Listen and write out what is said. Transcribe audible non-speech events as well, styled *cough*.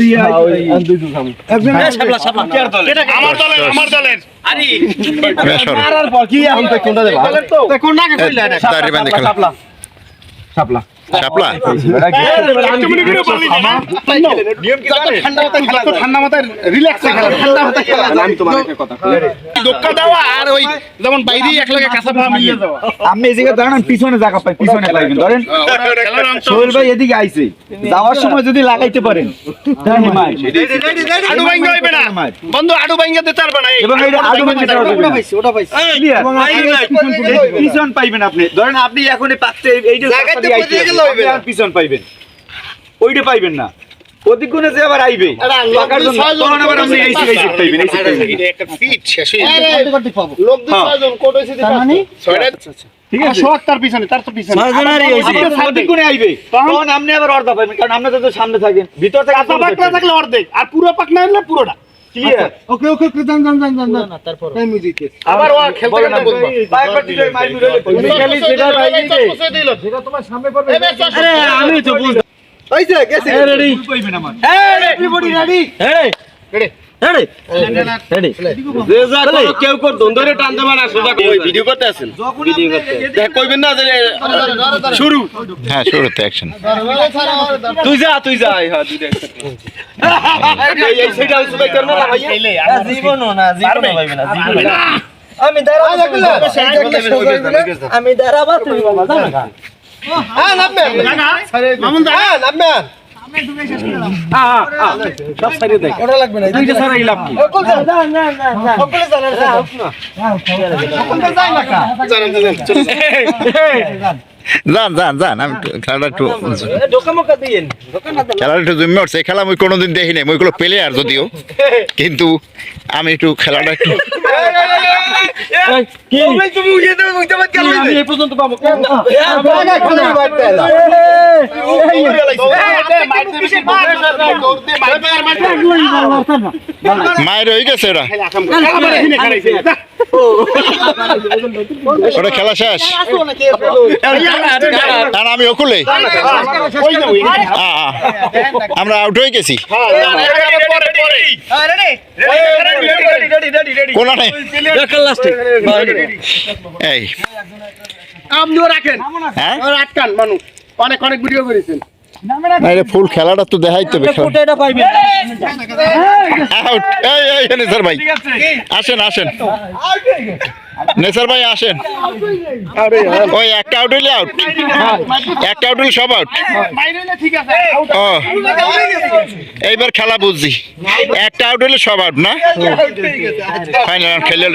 দিয়ে একজন আমার দলের আমার দলের। মারার পর কি এখন কোনটা দেবা? কোন কইলা এটা? দাড়ি বাঁধে খেলা শাপলা। শাপলা। শাপলা তুমি কি বললি না নিয়ম কি জানেন ঠান্ডা মাথায় খেলা ঠান্ডা মাথায় রিল্যাক্সে খেলা ঠান্ডা মাথায় খেলা আমি তোমার কথা দোক্কা দেওয়া আর ওই যেমন বাইরে এক লগে কাঁচা পা মিলিয়ে যাওয়া আমি এই দাঁড়ান পিছনে জায়গা পাই পিছনে পাইবেন ধরেন সোহেল ভাই এদিকে আইছে যাওয়ার সময় যদি লাগাইতে পারেন আডু ভাঙ্গা হইবে না বন্ধু আডু ভাঙ্গা দিতে পারবে না এবং এই আলু ভাঙা দেওয়া যাবে না। Clear? পিছন পাইবেন আপনি ধরেন আপনি এখন এই পাত্রে এইটা পিছন পাইবেন। ওইটা পাইবেন না। যে আবার আইবে পাকার জন্য তখন আবার আপনি এই এই সিট পাইবেন এই সিট পাইবেন। একটা ফিট শেষ হয়ে যাবে। লোক দিয়ে। ছয়জন কোট হইছে ছয়টা ঠিক আছে। শোক তার পিছনে তার তো পিছনে। আপনি প্রতিগুণে আইবে। তখন আপনি আবার অর্ধা পাইবেন কারণ আপনি তো সামনে থাকেন ভিতর থেকে থাকলে অর্ধেক। আর পুরো পাকনা হলে পুরোটা। ক্লিয়ার ওকে ওকে ওকে জান জান জান জান জান। তারপর টাইম মিউজিক আবার ও খেলতে খেলতে বলবা বাইবার দিলে মাই মিউজিক তুমি খালি সেটা পাইবে সেটা তোমার সামনে করবে আরে আমি তো বুঝ হইছে গেছে। রেডি পাইবেন আমার। এভরিবডি রেডি যে যা করো, কেউ কর ধরে টান দেবা না সোজা ভিডিও করতে আছেন ভিডিও করতে। দেখ কইবেন না যে শুরু। হ্যাঁ শুরুতে অ্যাকশন তুই যা তুই যা হ্যাঁ। আমি দাঁড়াবো আমি দাঁড়াবো তুমি বাবা হ্যাঁ হ্যাঁ হ্যাঁ হ্যাঁ যান না না। না না ওকল যান যান আমি খেলাটা একটু খেলাটা একটু জমে উঠছে খেলা আমি কোনোদিন দেখি নাই ওইগুলো পেলে আর যদিও। *laughs* কিন্তু আমি একটু খেলাটা একটু মায়ের হয়ে গেছে ওরা ওটা খেলা শেষ না আর আমি ওকুলে। আমরা আউট হয়ে গেছি আপনিও রাখেন। হ্যাঁ? আটকান মানুষ। অনেক অনেক ভিডিও করেছেন। না এটা ফুল খেলাটা তো দেখাইতে হবে কোটা এটা পাইবে আউট এই এই নেসার ভাই। আসেন আসেন। নেসার ভাই আসেন। ওই একটা আউট হইলে আউট একটা আউট হইলে সব আউট ও। এইবার খেলা বুঝছি। একটা আউট হইলে সব আউট না? ফাইনাল খেলে